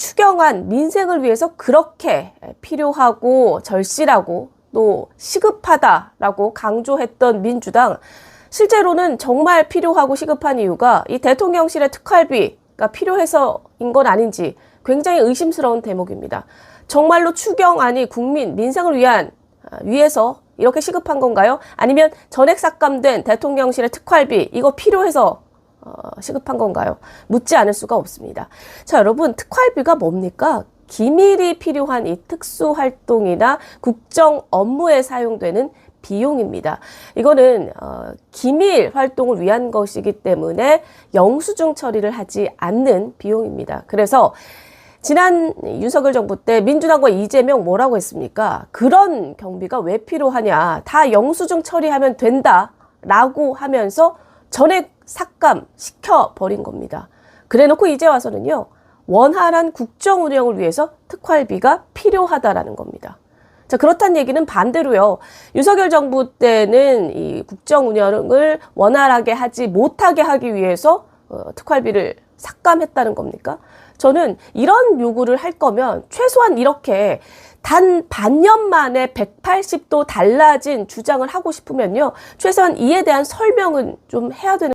추경안 민생을 위해서 그렇게 필요하고 절실하고 또 시급하다라고 강조했던 민주당 실제로는 정말 필요하고 시급한 이유가 이 대통령실의 특활비가 필요해서인 건 아닌지 굉장히 의심스러운 대목입니다. 정말로 추경안이 국민 민생을 위한 아, 위해서 이렇게 시급한 건가요? 아니면 전액 삭감된 대통령실의 특활비 이거 필요해서 어, 시급한 건가요? 묻지 않을 수가 없습니다. 자, 여러분, 특활비가 뭡니까? 기밀이 필요한 이 특수 활동이나 국정 업무에 사용되는 비용입니다. 이거는 어, 기밀 활동을 위한 것이기 때문에 영수증 처리를 하지 않는 비용입니다. 그래서 지난 윤석열 정부 때 민주당과 이재명 뭐라고 했습니까? 그런 경비가 왜 필요하냐? 다 영수증 처리하면 된다라고 하면서 전액 삭감 시켜 버린 겁니다. 그래 놓고 이제 와서는요. 원활한 국정 운영을 위해서 특활비가 필요하다라는 겁니다. 자, 그렇다는 얘기는 반대로요. 윤석열 정부 때는 이 국정 운영을 원활하게 하지 못하게 하기 위해서 어, 특활비를 삭감했다는 겁니까? 저는 이런 요구를 할 거면 최소한 이렇게 단 반년 만에 180도 달라진 주장을 하고 싶으면요. 최소한 이에 대한 설명은 좀 해야 되는